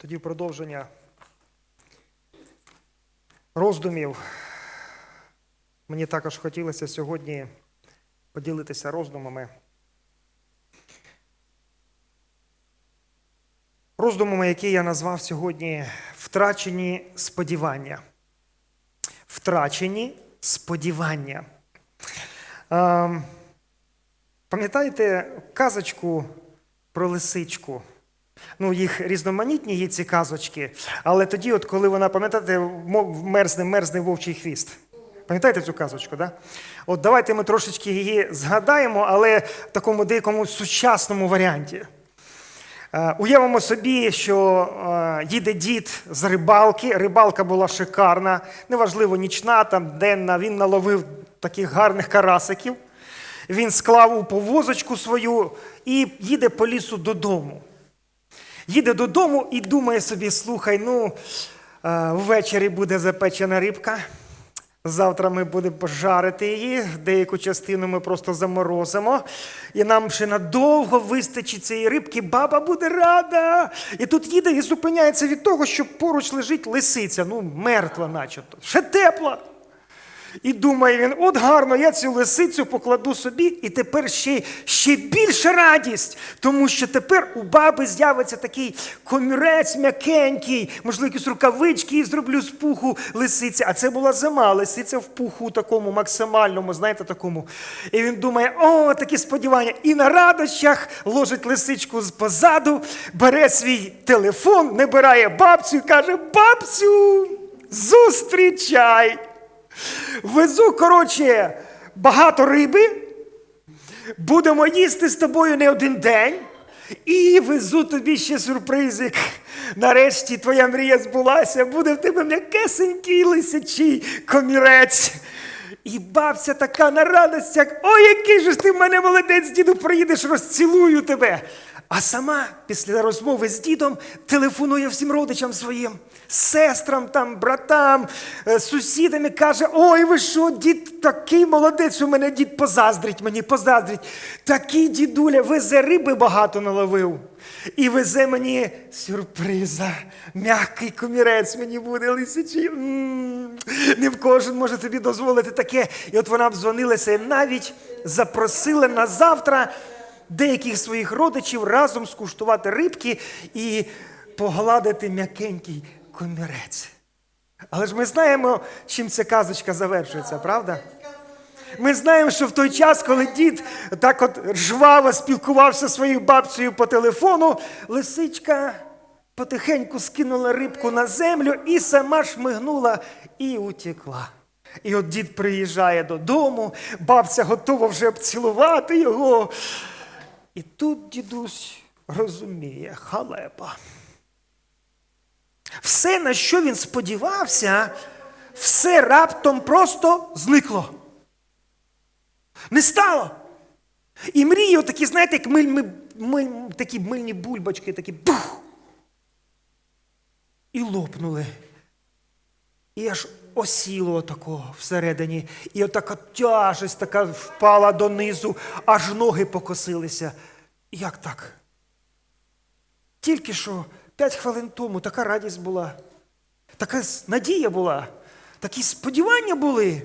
Тоді в продовження роздумів. Мені також хотілося сьогодні поділитися роздумами. Роздумами, які я назвав сьогодні втрачені сподівання. Втрачені сподівання. Ем, пам'ятаєте казочку про лисичку? Ну, їх різноманітні є ці казочки, але тоді, от коли вона, пам'ятаєте, мерзне, мерзне вовчий хвіст. Пам'ятаєте цю казочку, да? От давайте ми трошечки її згадаємо, але в такому деякому сучасному варіанті. Е, Уявимо собі, що е, їде дід з рибалки. Рибалка була шикарна, неважливо, нічна, там, денна. Він наловив таких гарних карасиків. Він склав у повозочку свою і їде по лісу додому. Їде додому і думає собі: слухай, ну, е, ввечері буде запечена рибка. Завтра ми будемо пожарити її, деяку частину ми просто заморозимо, і нам ще надовго вистачить цієї рибки, баба буде рада. І тут їде і зупиняється від того, що поруч лежить лисиця, ну, мертва, начебто, ще тепла. І думає він, от гарно, я цю лисицю покладу собі, і тепер ще, ще більша радість, тому що тепер у баби з'явиться такий комірець м'якенький, можливо, якісь рукавички і зроблю з пуху лисиці. А це була зима, лисиця в пуху такому максимальному, знаєте, такому. І він думає, о, такі сподівання. І на радощах ложить лисичку з позаду, бере свій телефон, набирає бабцю і каже: Бабцю, зустрічай! Везу, коротше, багато риби. Будемо їсти з тобою не один день. І везу тобі ще сюрпризик. Нарешті твоя мрія збулася, буде в тебе м'якесенький лисячий комірець. І бабця така на радостях, ой, який же ж ти в мене молодець, діду, приїдеш, розцілую тебе. А сама після розмови з дідом телефонує всім родичам своїм, сестрам, там, братам, е, сусідам і каже: Ой, ви що, дід такий молодець, у мене дід позаздрить мені, позаздрить. Такий дідуля, везе риби багато наловив. І везе мені сюрприза. М'який комірець мені буде лисичий. М, Не в кожен може тобі дозволити таке. І от вона обдзвонилася і навіть запросила на завтра деяких своїх родичів разом скуштувати рибки і погладити м'якенький комірець. Але ж ми знаємо, чим ця казочка завершується, правда? Ми знаємо, що в той час, коли дід так от жваво спілкувався зі своєю бабцею по телефону, лисичка потихеньку скинула рибку на землю і сама шмигнула і утекла. І от дід приїжджає додому, бабця готова вже обцілувати його. І тут дідусь розуміє халепа. Все, на що він сподівався, все раптом просто зникло. Не стало. І мрії, отакі, знаєте, як миль, миль, миль- такі мильні бульбочки, такі бух. І лопнули. І аж осіло отакого всередині. І отака тяжесть така впала донизу, аж ноги покосилися. Як так? Тільки що п'ять хвилин тому така радість була, така надія була, такі сподівання були.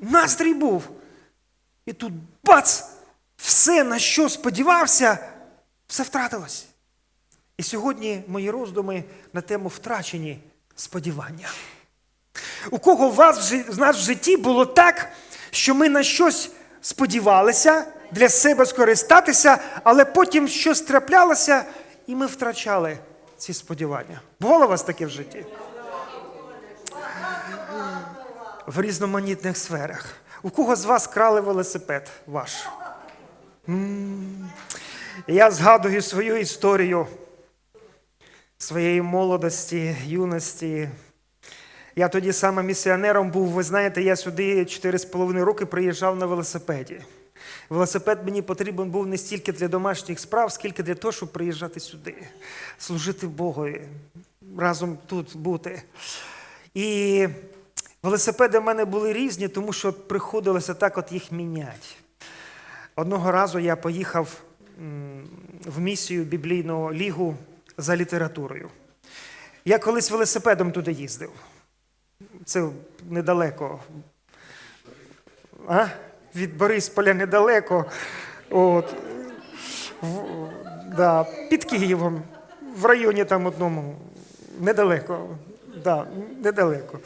Настрій був. І тут бац! Все, на що сподівався, все втратилось. І сьогодні мої роздуми на тему втрачені сподівання. У кого в вас в нас в житті було так, що ми на щось сподівалися для себе скористатися, але потім щось траплялося, і ми втрачали ці сподівання. Було у вас таке в житті? В різноманітних сферах. У кого з вас крали велосипед ваш? М. Я згадую свою історію своєї молодості, юності. Я тоді саме місіонером був. Ви знаєте, я сюди 4,5 роки приїжджав на велосипеді. Велосипед мені потрібен був не стільки для домашніх справ, скільки для того, щоб приїжджати сюди, служити Богові, разом тут бути. І велосипеди в мене були різні, тому що приходилося так от їх міняти. Одного разу я поїхав в місію біблійного лігу за літературою. Я колись велосипедом туди їздив. Це недалеко. А? Від Борисполя недалеко. От. В, да, під Києвом, в районі там одному. Недалеко. Да, недалеко.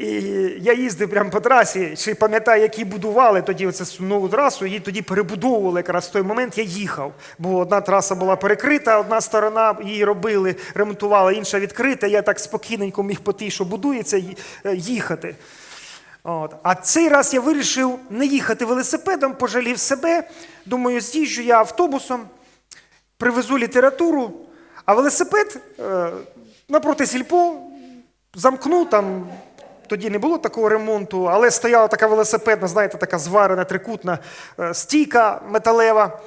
І я їздив прямо по трасі, ще пам'ятаю, які будували тоді оце нову трасу, її тоді перебудовували якраз в той момент я їхав. Бо одна траса була перекрита, одна сторона її робили, ремонтували, інша відкрита. Я так спокійненько міг по тій, що будується, е, їхати. От. А цей раз я вирішив не їхати велосипедом, пожалів себе. Думаю, з'їжджу я автобусом, привезу літературу, а велосипед е, напроти сільпо замкну там. Тоді не було такого ремонту, але стояла така велосипедна, знаєте, така зварена трикутна е, стійка металева.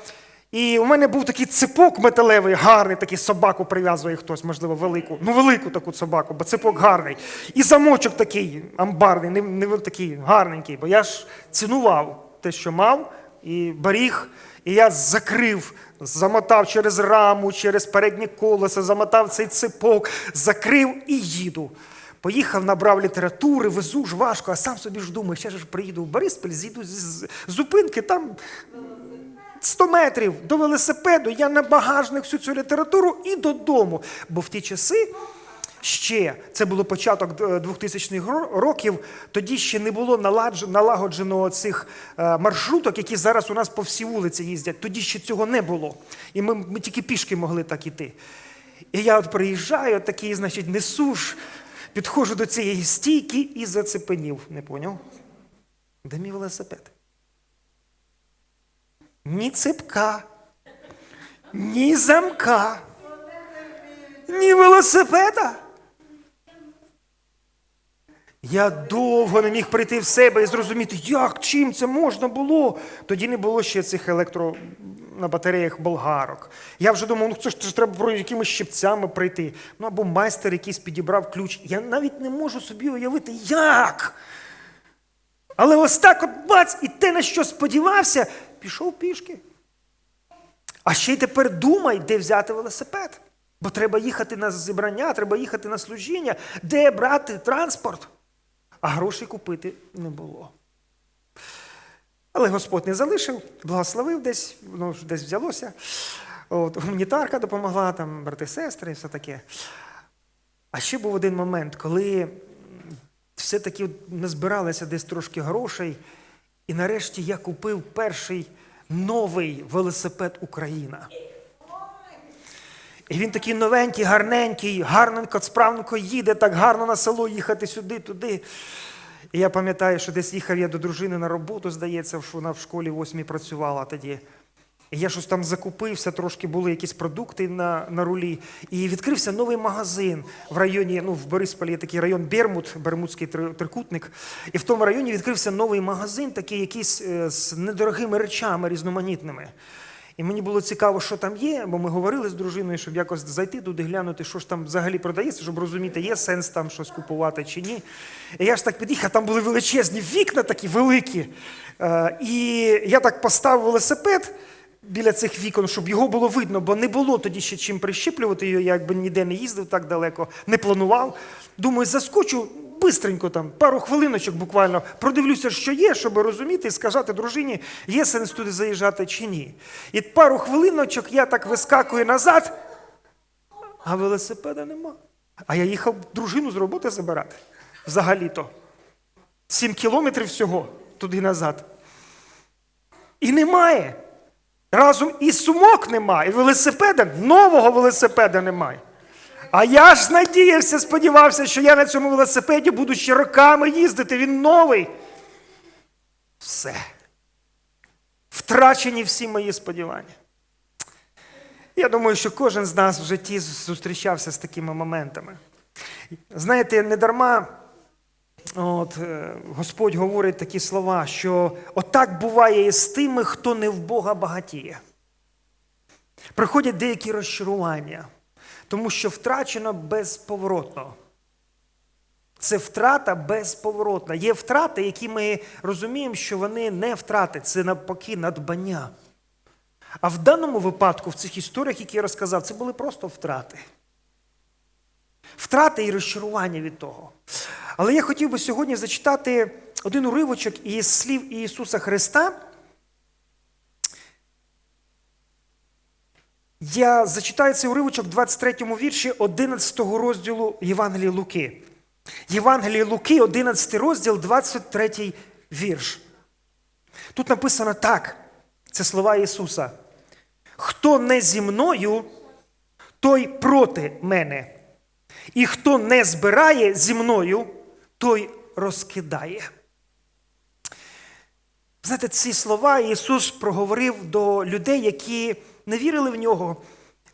І у мене був такий ципок металевий, гарний, такий собаку прив'язує хтось, можливо, велику. Ну, велику таку собаку, бо ципок гарний. І замочок такий амбарний, не, не такий гарненький, бо я ж цінував те, що мав, і беріг. І я закрив, замотав через раму, через переднє колесо, замотав цей ципок, закрив і їду. Поїхав, набрав літератури, везу ж важко, а сам собі ж думаю, ще ж приїду в Бориспіль, зійду з- зупинки, там 100 метрів до велосипеду, я на багажник всю цю літературу і додому. Бо в ті часи ще, це було початок е, 2000-х років, тоді ще не було налагоджено цих е, маршруток, які зараз у нас по всій вулиці їздять. Тоді ще цього не було. І ми, ми тільки пішки могли так іти. І я от приїжджаю, такий, значить, несу ж, підходжу до цієї стійки і зацепенів. Не поняв? Де мій велосипед? Ні цепка, ні замка, ні велосипеда. Я довго не міг прийти в себе і зрозуміти, як чим це можна було. Тоді не було ще цих електро на батареях болгарок. Я вже думав, ну це ж, треба якимись щипцями прийти. Ну або майстер якийсь підібрав ключ. Я навіть не можу собі уявити, як. Але ось так от бац, і те, на що сподівався, пішов пішки. А ще й тепер думай, де взяти велосипед. Бо треба їхати на зібрання, треба їхати на служіння, де брати транспорт. А грошей купити не було. Але Господь не залишив, благословив десь, воно ж десь взялося. От, гуманітарка допомогла, там, брати, сестри, і все таке. А ще був один момент, коли все-таки назбиралося десь трошки грошей, і нарешті я купив перший новий велосипед Україна. І він такий новенький, гарненький, гарненько, справненько їде, так гарно на село їхати сюди, туди. І я пам'ятаю, що десь їхав я до дружини на роботу, здається, що вона в школі восьмій працювала тоді. І я щось там закупився, трошки були якісь продукти на, на рулі. І відкрився новий магазин в районі, ну, в Борисполі є такий район Бермуд, Бермудський трикутник. І в тому районі відкрився новий магазин, такий якийсь е, з недорогими речами різноманітними. І мені було цікаво, що там є, бо ми говорили з дружиною, щоб якось зайти туди, глянути, що ж там взагалі продається, щоб розуміти, є сенс там щось купувати чи ні. І я ж так під'їхав, там були величезні вікна, такі великі. Е, І я так поставив велосипед біля цих вікон, щоб його було видно, бо не було тоді ще чим прищіплювати я якби ніде не їздив так далеко, не планував. Думаю, заскочу бистренько там, пару хвилиночок буквально, продивлюся, що є, щоб розуміти і сказати дружині, є сенс туди заїжджати чи ні. І пару хвилиночок я так вискакую назад, а велосипеда нема. А я їхав дружину з роботи забирати. Взагалі-то. Сім кілометрів всього туди назад. І немає. Разом і сумок немає, і велосипеда, нового велосипеда немає. А я ж надіявся, сподівався, що я на цьому велосипеді буду ще роками їздити, він новий. Все. Втрачені всі мої сподівання. Я думаю, що кожен з нас в житті зустрічався з такими моментами. Знаєте, не дарма от, е, Господь говорить такі слова, що отак буває і з тими, хто не в Бога багатіє. Приходять деякі розчарування, тому що втрачено безповоротно. Це втрата безповоротна. Є втрати, які ми розуміємо, що вони не втрати, це навпаки надбання. А в даному випадку, в цих історіях, які я розказав, це були просто втрати. Втрати і розчарування від того. Але я хотів би сьогодні зачитати один уривочок із слів Ісуса Христа. Я зачитаю цей уривочок в 23 вірші 11 розділу Євангелії Луки. Євангелії Луки, 11 розділ, 23 вірш. Тут написано так: це слова Ісуса. Хто не зі мною, той проти мене. І хто не збирає зі мною, той розкидає. Знаєте, ці слова Ісус проговорив до людей, які не вірили в нього,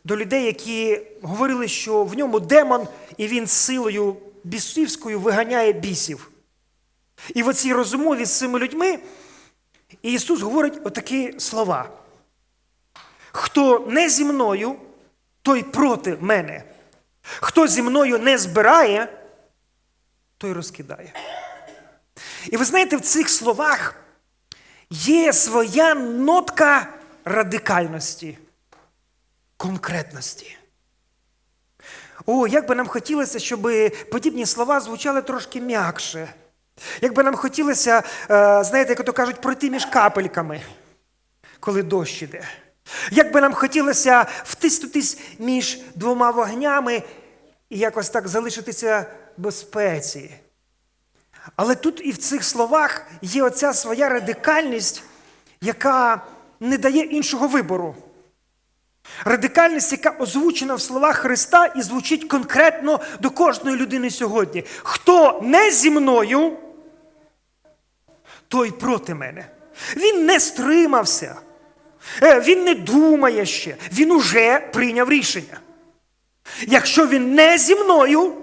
до людей, які говорили, що в ньому демон, і він силою бісівською виганяє бісів. І в оцій розмові з цими людьми Ісус говорить отакі слова. Хто не зі мною, той проти мене. Хто зі мною не збирає, той розкидає. І ви знаєте, в цих словах є своя нотка радикальності, конкретності. О, як би нам хотілося, щоб подібні слова звучали трошки м'якше. Як би нам хотілося, е, знаєте, як то кажуть, пройти між капельками, коли дощ іде. Як би нам хотілося втиснутись між двома вогнями і якось так залишитися в безпеці. Але тут і в цих словах є оця своя радикальність, яка не дає іншого вибору. Радикальність, яка озвучена в словах Христа і звучить конкретно до кожної людини сьогодні. Хто не зі мною, той проти мене. Він не стримався. Е, Він не думає ще, він уже прийняв рішення. Якщо він не зі мною,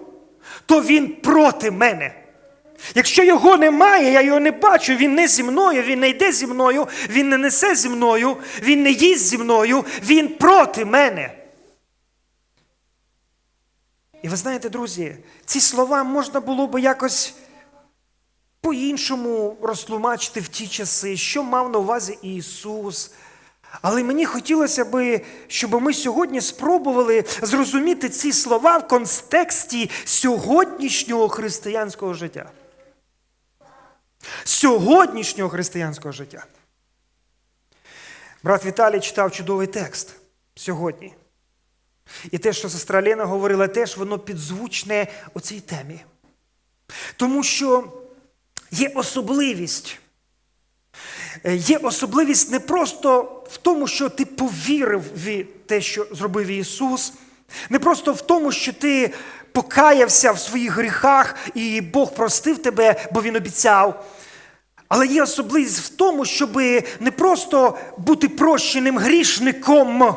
то він проти мене. Якщо його немає, я його не бачу, він не зі мною, він не йде зі мною, він не несе зі мною, він не їсть зі мною, він проти мене. І ви знаєте, друзі, ці слова можна було би якось по-іншому розтлумачити в ті часи, що мав на увазі Ісус. Але мені хотілося би, щоб ми сьогодні спробували зрозуміти ці слова в контексті сьогоднішнього християнського життя. Сьогоднішнього християнського життя. Брат Віталій читав чудовий текст сьогодні. І те, що сестра Лена говорила, теж воно підзвучне у цій темі. Тому що є особливість. Є особливість не просто в тому, що ти повірив в те, що зробив Ісус, не просто в тому, що ти покаявся в своїх гріхах і Бог простив тебе, бо Він обіцяв. Але є особливість в тому, щоб не просто бути прощеним грішником,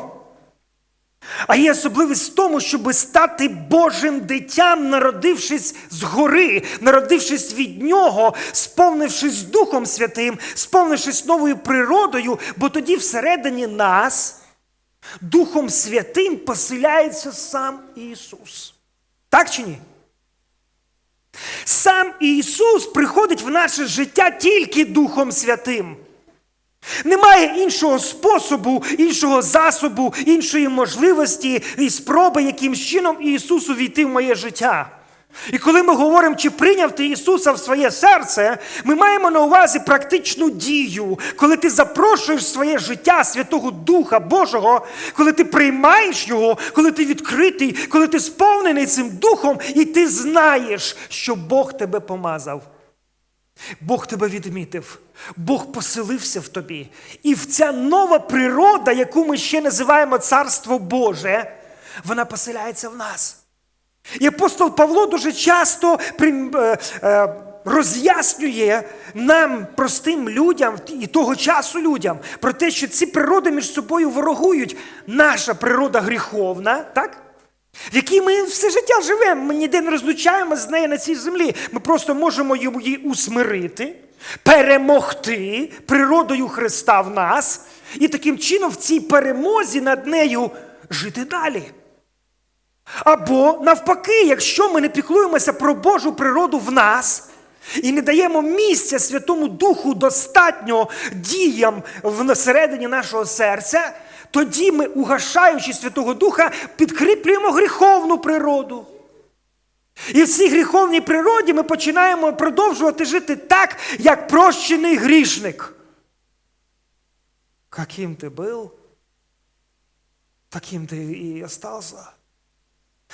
а є особливість в тому, щоб стати Божим дитям, народившись згори, народившись від Нього, сповнившись Духом Святим, сповнившись новою природою, бо тоді всередині нас Духом Святим поселяється сам Ісус. Так чи ні? Сам Ісус приходить в наше життя тільки Духом Святим. Немає іншого способу, іншого засобу, іншої можливості і спроби, яким чином Ісусу війти в моє життя. І коли ми говоримо, чи прийняв ти Ісуса в своє серце, ми маємо на увазі практичну дію, коли ти запрошуєш своє життя Святого Духа Божого, коли ти приймаєш Його, коли ти відкритий, коли ти сповнений цим Духом, і ти знаєш, що Бог тебе помазав. Бог тебе відмітив, Бог поселився в тобі. І в ця нова природа, яку ми ще називаємо Царство Боже, вона поселяється в нас. І апостол Павло дуже часто е, е, роз'яснює нам, простим людям і того часу людям, про те, що ці природи між собою ворогують. Наша природа гріховна, так? в якій ми все життя живемо, ми ніде не розлучаємо з нею на цій землі. Ми просто можемо її усмирити, перемогти природою Христа в нас, і таким чином в цій перемозі над нею жити далі. Або навпаки, якщо ми не піклуємося про Божу природу в нас і не даємо місця Святому Духу достатньо діям всередині нашого серця, тоді ми, угашаючи Святого Духа, підкріплюємо гріховну природу. І в цій гріховній природі ми починаємо продовжувати жити так, як прощений грішник. Каким ти був, таким ти і остався.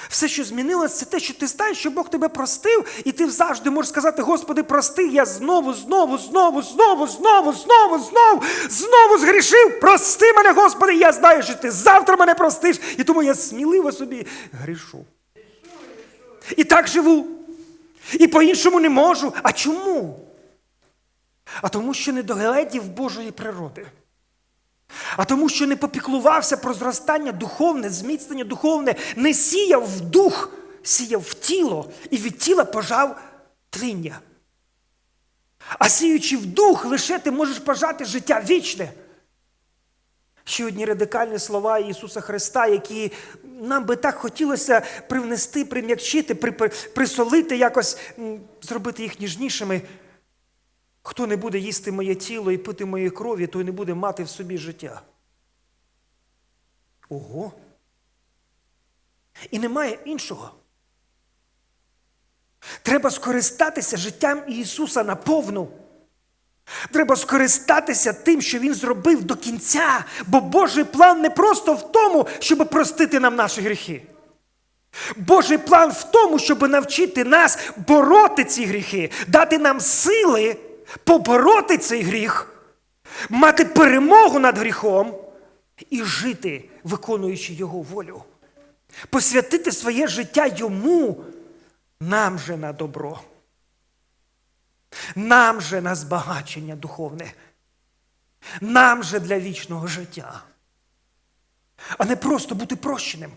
Все, що змінилось, це те, що ти знаєш, що Бог тебе простив, і ти завжди можеш сказати, Господи, прости, я знову, знову, знову, знову, знову, знову, знову, знову згрішив. Прости мене, Господи, я знаю, що ти завтра мене простиш, і тому я сміливо собі грішу. І так живу. І по-іншому не можу. А чому? А тому, що не догледів Божої природи. А тому, що не попіклувався про зростання духовне, зміцнення духовне, не сіяв в дух, сіяв в тіло і від тіла пожав тління. А сіючи в дух, лише ти можеш пожати життя вічне. Ще одні радикальні слова Ісуса Христа, які нам би так хотілося привнести, прим'якчити, присолити, якось зробити їх ніжнішими. Хто не буде їсти моє тіло і пити моєї крові, той не буде мати в собі життя. Ого. І немає іншого. Треба скористатися життям Ісуса наповну. Треба скористатися тим, що Він зробив до кінця, бо Божий план не просто в тому, щоб простити нам наші гріхи. Божий план в тому, щоб навчити нас бороти ці гріхи, дати нам сили побороти цей гріх, мати перемогу над гріхом і жити, виконуючи Його волю, посвятити своє життя йому, нам же на добро, нам же на збагачення духовне, нам же для вічного життя, а не просто бути прощеним.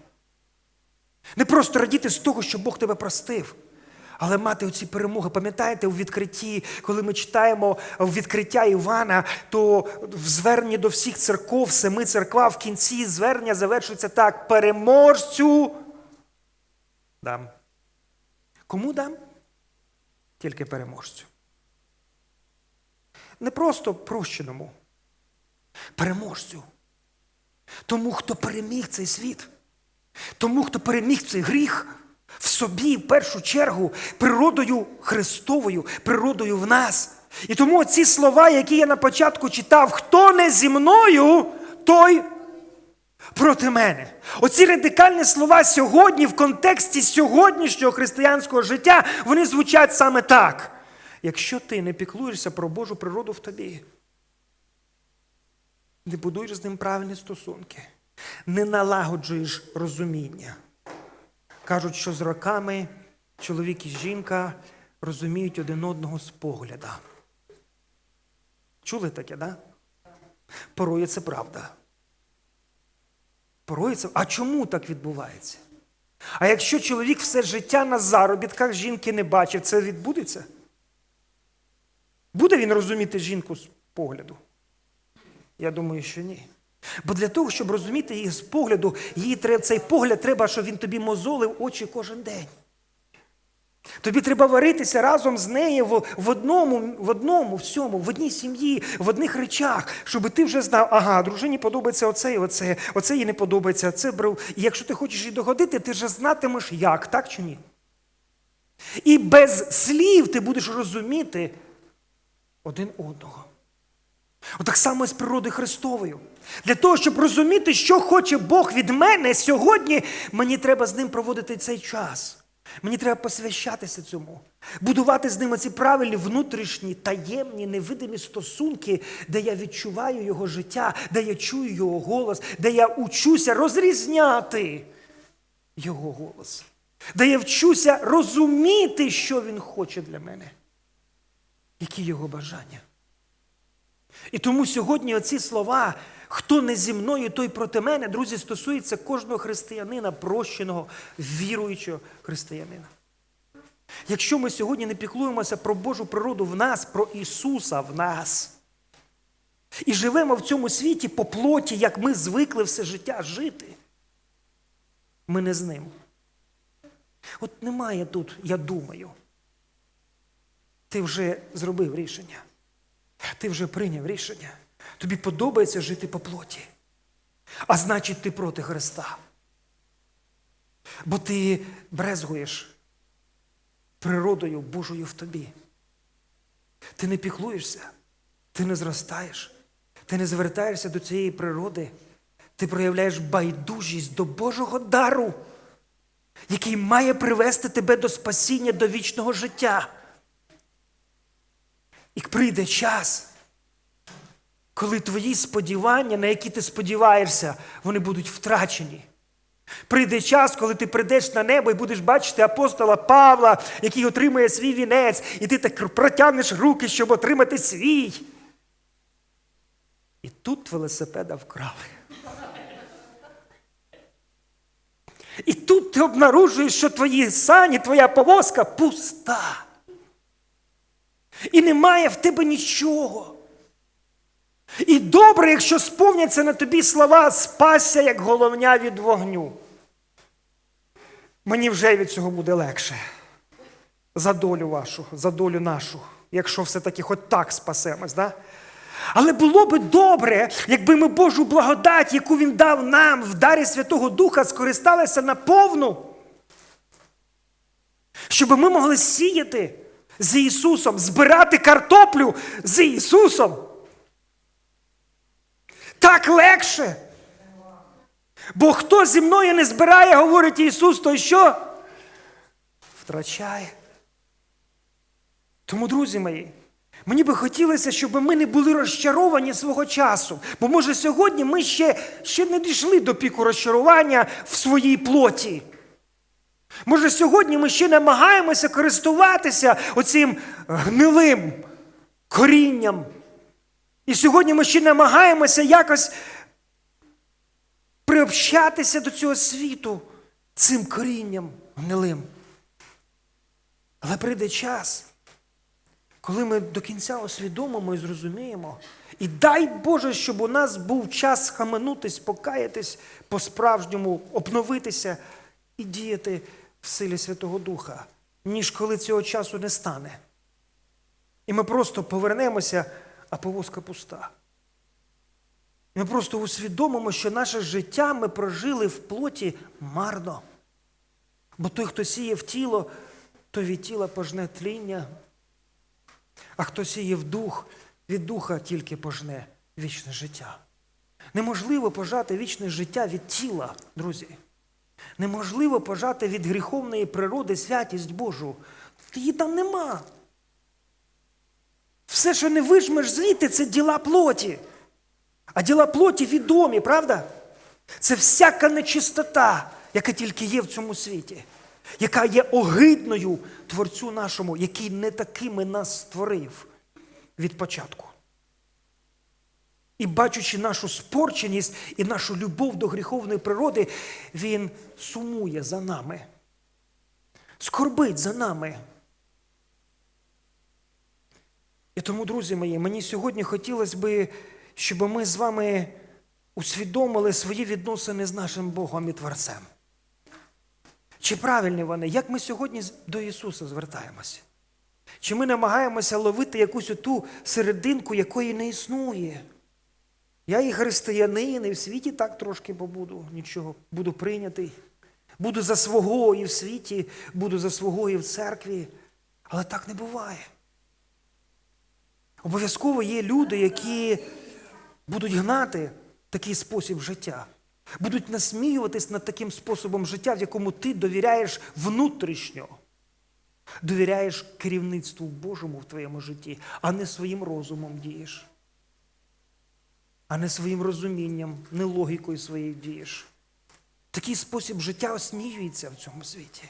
Не просто радіти з того, що Бог тебе простив, але мати оці перемоги. Пам'ятаєте, у відкритті, коли ми читаємо відкриття Івана, то в зверненні до всіх церков, семи церква, в кінці звернення завершується так: переможцю дам. Кому дам? Тільки переможцю. Не просто прощеному, переможцю. Тому, хто переміг цей світ. Тому, хто переміг цей гріх в собі, в першу чергу, природою Христовою, природою в нас. І тому ці слова, які я на початку читав, хто не зі мною, той проти мене. Оці радикальні слова сьогодні, в контексті сьогоднішнього християнського життя, вони звучать саме так. Якщо ти не піклуєшся про Божу природу в тобі, не будуєш з ним правильні стосунки не налагоджуєш розуміння. Кажуть, що з роками чоловік і жінка розуміють один одного з погляда. Чули таке, да? Порою це правда. Порою це. А чому так відбувається? А якщо чоловік все життя на заробітках жінки не бачив, це відбудеться? Буде він розуміти жінку з погляду? Я думаю, що ні. Бо для того, щоб розуміти її з погляду, її треба, цей погляд треба, щоб він тобі мозолив очі кожен день. Тобі треба варитися разом з нею в, в одному, в одному, всьому, в одній сім'ї, в одних речах, щоб ти вже знав, ага, дружині подобається оце і оце, оце їй не подобається, це брав. І якщо ти хочеш їй догодити, ти вже знатимеш як, так чи ні? І без слів ти будеш розуміти один одного. Отак само з природою Христовою. Для того, щоб розуміти, що хоче Бог від мене сьогодні, мені треба з ним проводити цей час. Мені треба посвящатися цьому, будувати з ним ці правильні внутрішні, таємні, невидимі стосунки, де я відчуваю його життя, де я чую його голос, де я учуся розрізняти його голос, де я вчуся розуміти, що він хоче для мене, які його бажання. І тому сьогодні оці слова, хто не зі мною, той проти мене, друзі, стосуються кожного християнина, прощеного, віруючого християнина. Якщо ми сьогодні не піклуємося про Божу природу в нас, про Ісуса в нас, і живемо в цьому світі по плоті, як ми звикли все життя жити, ми не з ним. От немає тут, я думаю. Ти вже зробив рішення. Ти вже прийняв рішення. Тобі подобається жити по плоті. А значить, ти проти Христа. Бо ти брезгуєш природою Божою в тобі. Ти не піклуєшся, ти не зростаєш, ти не звертаєшся до цієї природи, ти проявляєш байдужість до Божого дару, який має привести тебе до спасіння, до вічного життя. І прийде час, коли твої сподівання, на які ти сподіваєшся, вони будуть втрачені. Прийде час, коли ти прийдеш на небо і будеш бачити апостола Павла, який отримує свій вінець, і ти так протягнеш руки, щоб отримати свій. І тут велосипеда вкрали. І тут ти обнаружуєш, що твої сані, твоя повозка пуста. І немає в тебе нічого. І добре, якщо сповняться на тобі слова спасся, як головня від вогню. Мені вже від цього буде легше. За долю вашу, за долю нашу, якщо все-таки хоч так спасемось. Да? Але було би добре, якби ми Божу благодать, яку Він дав нам в дарі Святого Духа, скористалися наповну. Щоб ми могли сіяти з Ісусом, збирати картоплю з Ісусом. Так легше. Бо хто зі мною не збирає, говорить Ісус, то що? Втрачає. Тому, друзі мої, мені би хотілося, щоб ми не були розчаровані свого часу. Бо, може, сьогодні ми ще, ще не дійшли до піку розчарування в своїй плоті. Може, сьогодні ми ще намагаємося користуватися оцим гнилим корінням. І сьогодні ми ще намагаємося якось приобщатися до цього світу цим корінням гнилим. Але прийде час, коли ми до кінця усвідомимо і зрозуміємо, і дай Боже, щоб у нас був час схаменутись, покаятись по-справжньому, обновитися і діяти в силі Святого Духа, ніж коли цього часу не стане. І ми просто повернемося, а повозка пуста. Ми просто усвідомимо, що наше життя ми прожили в плоті марно. Бо той, хто сіє в тіло, то від тіла пожне тління, а хто сіє в дух, від духа тільки пожне вічне життя. Неможливо пожати вічне життя від тіла, друзі. Неможливо пожати від гріховної природи святість Божу. Її там нема. Все, що не вижмеш звідти, це діла плоті. А діла плоті відомі, правда? Це всяка нечистота, яка тільки є в цьому світі, яка є огидною Творцю нашому, який не такими нас створив від початку. І бачучи нашу спорченість і нашу любов до гріховної природи, Він сумує за нами, скорбить за нами. І тому, друзі мої, мені сьогодні хотілося би, щоб ми з вами усвідомили свої відносини з нашим Богом і Творцем. Чи правильні вони? Як ми сьогодні до Ісуса звертаємося? Чи ми намагаємося ловити якусь оту серединку, якої не існує? Я і християнин, і в світі так трошки побуду, нічого, буду прийнятий. Буду за свого і в світі, буду за свого і в церкві. Але так не буває. Обов'язково є люди, які будуть гнати такий спосіб життя, будуть насміюватись над таким способом життя, в якому ти довіряєш внутрішньо, довіряєш керівництву Божому в твоєму житті, а не своїм розумом дієш, а не своїм розумінням, не логікою своєю дієш. Такий спосіб життя осміюється в цьому світі.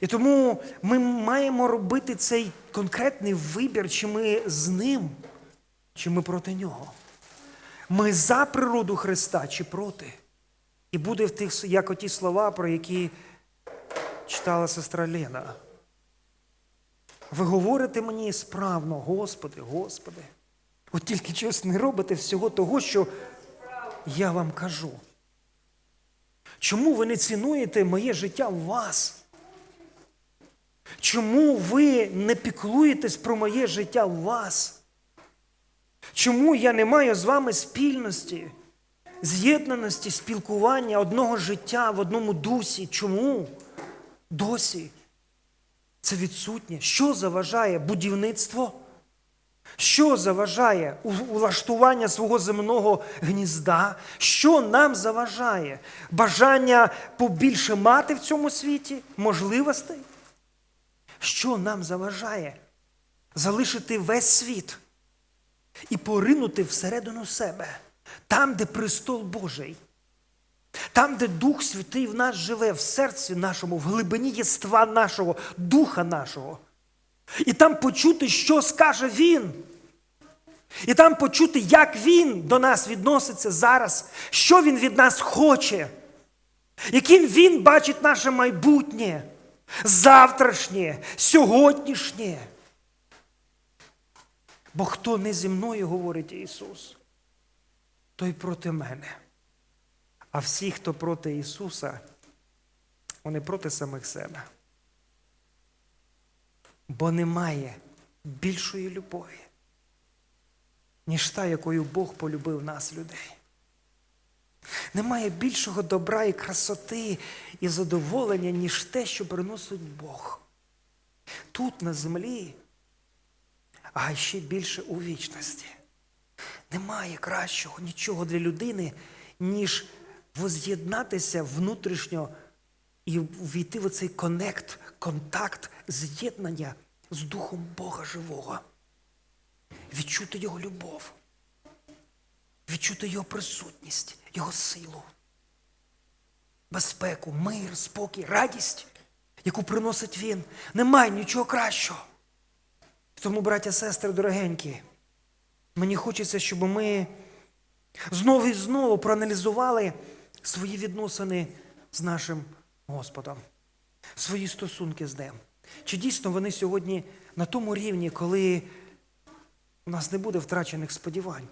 І тому ми маємо робити цей конкретний вибір, чи ми з ним, чи ми проти нього. Ми за природу Христа чи проти. І буде в тих, як оті слова, про які читала сестра Лена. Ви говорите мені справно, Господи, Господи. От тільки чогось не робите всього того, що я вам кажу. Чому ви не цінуєте моє життя в вас? Чому ви не піклуєтесь про моє життя в вас? Чому я не маю з вами спільності? з'єднаності, спілкування, одного життя в одному дусі. Чому? Досі це відсутнє. Що заважає будівництво? Що заважає улаштування свого земного гнізда? Що нам заважає? Бажання побільше мати в цьому світі, можливостей? Що нам заважає? Залишити весь світ і поринути всередину себе, там, де престол Божий, там, де Дух Святий в нас живе, в серці нашому, в глибині єства нашого, духа нашого. І там почути, що скаже Він. І там почути, як Він до нас відноситься зараз, що Він від нас хоче, яким Він бачить наше майбутнє, завтрашнє, сьогоднішнє. Бо хто не зі мною, говорить Ісус, той проти мене. А всі, хто проти Ісуса, вони проти самих себе. Бо немає більшої любові, ніж та, якою Бог полюбив нас, людей. Немає більшого добра і красоти і задоволення, ніж те, що приносить Бог. Тут, на землі, а ще більше у вічності. Немає кращого нічого для людини, ніж воз'єднатися внутрішньо і ввійти в цей конект, контакт, з'єднання з Духом Бога живого. Відчути Його любов, відчути Його присутність, Його силу, безпеку, мир, спокій, радість, яку приносить Він. Немає нічого кращого. Тому, браття, сестри, дорогенькі, мені хочеться, щоб ми знову і знову проаналізували свої відносини з нашим Господом, свої стосунки з ним. Чи дійсно вони сьогодні на тому рівні, коли у нас не буде втрачених сподівань?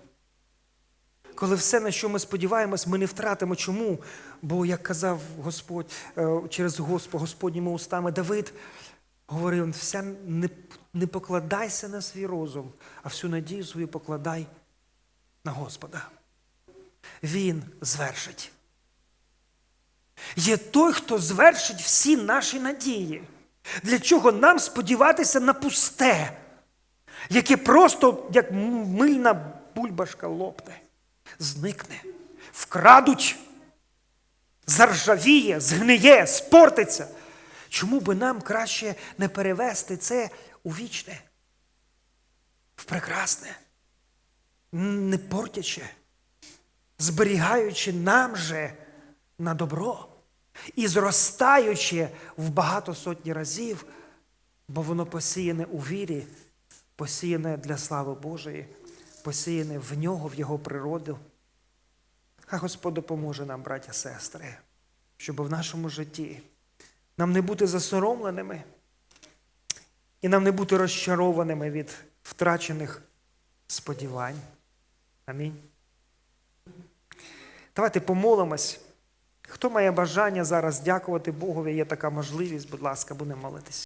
Коли все, на що ми сподіваємось, ми не втратимо. Чому? Бо, як казав Господь е, через Господь, Господніми устами Давид, говорив, вся не, не покладайся на свій розум, а всю надію свою покладай на Господа. Він звершить. Є той, хто звершить всі наші надії. Для чого нам сподіватися на пусте, яке просто, як мильна бульбашка лопне, зникне, вкрадуть, заржавіє, згниє, спортиться. Чому би нам краще не перевести це у вічне, в прекрасне, не портяче, зберігаючи нам же на добро і зростаючи в багато сотні разів, бо воно посіяне у вірі, посіяне для слави Божої, посіяне в нього, в його природу. Хай Господь допоможе нам, браття сестри, щоб в нашому житті нам не бути засоромленими і нам не бути розчарованими від втрачених сподівань. Амінь. Давайте помолимось. Хто має бажання зараз дякувати Богові, є така можливість, будь ласка, будемо молитись.